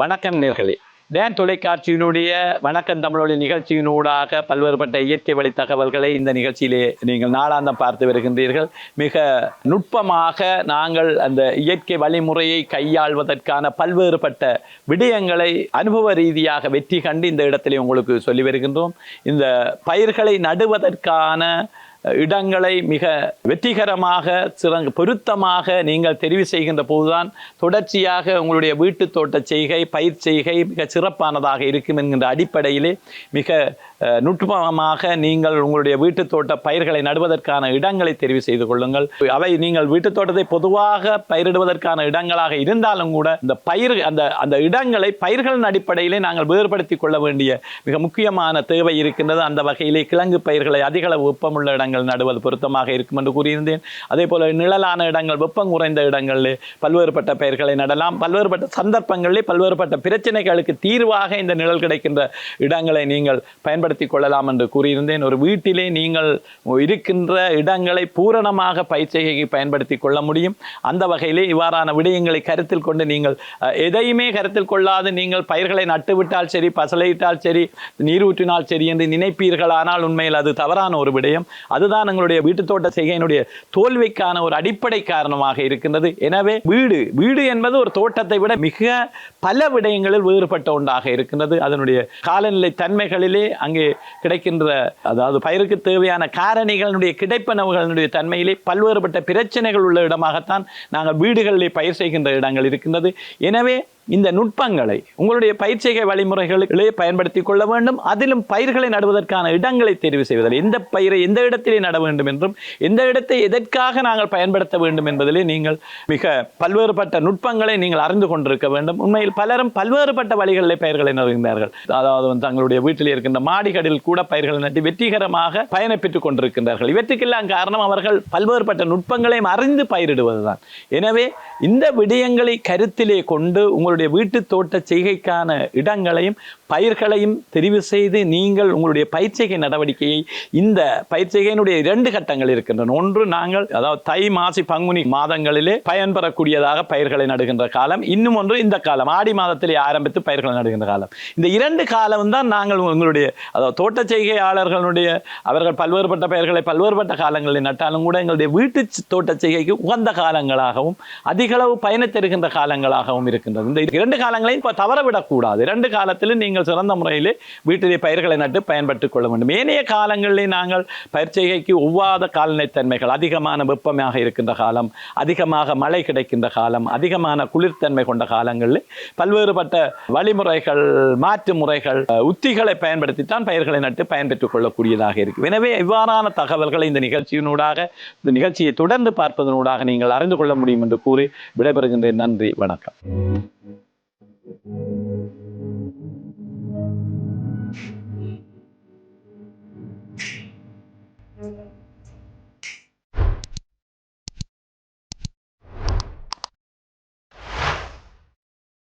வணக்கம் நேர்களே. டேன் தொலைக்காட்சியினுடைய வணக்கம் தமிழொலி நிகழ்ச்சியினூடாக பல்வேறுபட்ட இயற்கை வழி தகவல்களை இந்த நிகழ்ச்சியிலே நீங்கள் நாளாந்தம் பார்த்து வருகின்றீர்கள். மிக நுட்பமாக நாங்கள் அந்த இயற்கை வழிமுறையை கையாள்வதற்கான பல்வேறுபட்ட விடயங்களை அனுபவ ரீதியாக வெற்றி கண்டு இந்த இடத்திலே உங்களுக்கு சொல்லி வருகின்றோம். இந்த பயிர்களை நடுவதற்கான இடங்களை மிக வெற்றிகரமாக சிறங்க பொருத்தமாக நீங்கள் தெரிவு செய்கின்ற போதுதான் தொடர்ச்சியாக உங்களுடைய வீட்டு தோட்ட செய்கை பயிர் செய்கை மிக சிறப்பானதாக இருக்கும் என்கின்ற அடிப்படையிலே மிக நுட்பமாக நீங்கள் உங்களுடைய வீட்டு தோட்ட பயிர்களை நடுவதற்கான இடங்களை தெரிவு செய்து கொள்ளுங்கள். அவை நீங்கள் வீட்டு தோட்டத்தை பொதுவாக பயிரிடுவதற்கான இடங்களாக இருந்தாலும் கூட இந்த பயிர் அந்த அந்த இடங்களை பயிர்களின் அடிப்படையிலே நாங்கள் வேறுபடுத்தி கொள்ள வேண்டிய மிக முக்கியமான தேவை இருக்கின்றது. அந்த வகையிலே கிழங்கு பயிர்களை அதிக அளவு வெப்பமுள்ள இடங்கள் நடுவது பொருத்தமாக இருக்கும் என்று கூறியிருந்தேன். அதே போல நிழலான இடங்கள் வெப்பம் குறைந்த இடங்களில் பல்வேறுபட்ட பயிர்களை நடலாம். பல்வேறுபட்ட சந்தர்ப்பங்களிலே பல்வேறுபட்ட பிரச்சனைகளுக்கு தீர்வாக இந்த நிழல் கிடைக்கின்ற இடங்களை நீங்கள் பயன்படுத்தி கொள்ளலாம் என்று கூறியிருந்தேன். ஒரு வீட்டிலே நீங்கள் இருக்கின்ற இடங்களை பூரணமாக பயிற்சிகைக்கு பயன்படுத்தி கொள்ள முடியும். அந்த வகையிலே இவ்வாறான விடயங்களை கருத்தில் கொண்டு நீங்கள் எதையுமே கருத்தில் கொள்ளாது. நீங்கள் பயிர்களை நட்டுவிட்டால் சரி பசலையிட்டால் சரி நீரூற்றினால் சரி என்று நினைப்பீர்கள். ஆனால் உண்மையில் அது தவறான ஒரு விடயம். அதுதான் எங்களுடைய வீட்டு தோட்ட செய்கையினுடைய தோல்விக்கான ஒரு அடிப்படை காரணமாக இருக்கின்றது. எனவே வீடு வீடு என்பது ஒரு தோட்டத்தை விட மிக பல விடயங்களில் வேறுபட்ட ஒன்றாக இருக்கின்றது. அதனுடைய காலநிலை தன்மைகளிலே அங்கே கிடைக்கின்ற அதாவது பயிருக்கு தேவையான காரணிகளுடைய கிடைப்பனவுகளினுடைய தன்மையிலே பல்வேறுபட்ட பிரச்சனைகள் உள்ள இடமாகத்தான் நாங்கள் வீடுகளிலே பயிர் செய்கின்ற இடங்கள் இருக்கின்றது. எனவே இந்த நுட்பங்களை உங்களுடைய பயிற்சிகை வழிமுறைகளிலே பயன்படுத்திக் கொள்ள வேண்டும். அதிலும் பயிர்களை நடுவதற்கான இடங்களை தெரிவு செய்வதில் எந்த பயிரை எந்த இடத்திலே நட வேண்டும் என்றும் எந்த இடத்தை எதற்காக நாங்கள் பயன்படுத்த வேண்டும் என்பதிலே நீங்கள் மிக பல்வேறுபட்ட நுட்பங்களை நீங்கள் அறிந்து கொண்டிருக்க வேண்டும். உண்மையில் பலரும் பல்வேறுபட்ட வழிகளிலே பயிர்களை நடுகின்றார்கள். அதாவது வந்து தங்களுடைய வீட்டில் இருக்கின்ற மாடிகளில் கூட பயிர்களை நட்டு வெற்றிகரமாக பயனை பெற்றுக் கொண்டிருக்கின்றார்கள். இவற்றுக்கெல்லாம் காரணம் அவர்கள் பல்வேறுபட்ட நுட்பங்களையும் அறிந்து பயிரிடுவதுதான். எனவே இந்த விடயங்களை கருத்திலே கொண்டு உங்களுடைய வீட்டு தோட்ட செய்கைக்கான இடங்களையும் பயிர்களையும் தெரிவு செய்து நீங்கள் உங்களுடைய பயிற்சிகை நடவடிக்கையை இந்த பயிற்சிகையினுடைய இரண்டு கட்டங்கள் இருக்கின்றன. ஒன்று நாங்கள் அதாவது தை மாசி பங்குனி மாதங்களிலே பயன்பெறக்கூடியதாக பயிர்களை நடுகின்ற காலம். இன்னும் ஒன்று இந்த காலம் ஆடி மாதத்திலே ஆரம்பித்து பயிர்களை நடுகின்ற காலம். இந்த இரண்டு காலம் தான் நாங்கள் உங்களுடைய அதாவது தோட்ட செய்கையாளர்களுடைய அவர்கள் பல்வேறுபட்ட பயிர்களை பல்வேறுபட்ட காலங்களில் நட்டாலும் கூட எங்களுடைய வீட்டு தோட்ட செய்கைக்கு உகந்த காலங்களாகவும் அதிகளவு பயனை தருகின்ற காலங்களாகவும் இருக்கின்றது. இந்த இரண்டு காலங்களையும் இப்போ தவறவிடக்கூடாது. இரண்டு காலத்திலும் நீங்கள் சிறந்த முறையிலே வீட்டிலே பயிர்களை நட்டு பயன்படுத்திக் கொள்ள வேண்டும். ஏனைய காலங்களிலே நாங்கள் பயிர் செய்கைக்கு ஒவ்வாத காலநிலைத்தன்மைகள் அதிகமான வெப்பமாக இருக்கின்ற காலம் அதிகமாக மழை கிடைக்கின்ற காலம் அதிகமான குளிர்த்தன்மை கொண்ட காலங்களில் பல்வேறுபட்ட வழிமுறைகள் மாற்று முறைகள் உத்திகளை உத்திகளை பயன்படுத்தித்தான் பயிர்களை நட்டு பயன்பெற்றுக் கொள்ளக்கூடியதாக இருக்கு. எனவே இவ்வாறான தகவல்களை இந்த நிகழ்ச்சியினூடாக இந்த நிகழ்ச்சியை தொடர்ந்து பார்ப்பதனூடாக நீங்கள் அறிந்து கொள்ள முடியும் என்று கூறி விடைபெறுகின்றேன். நன்றி வணக்கம்.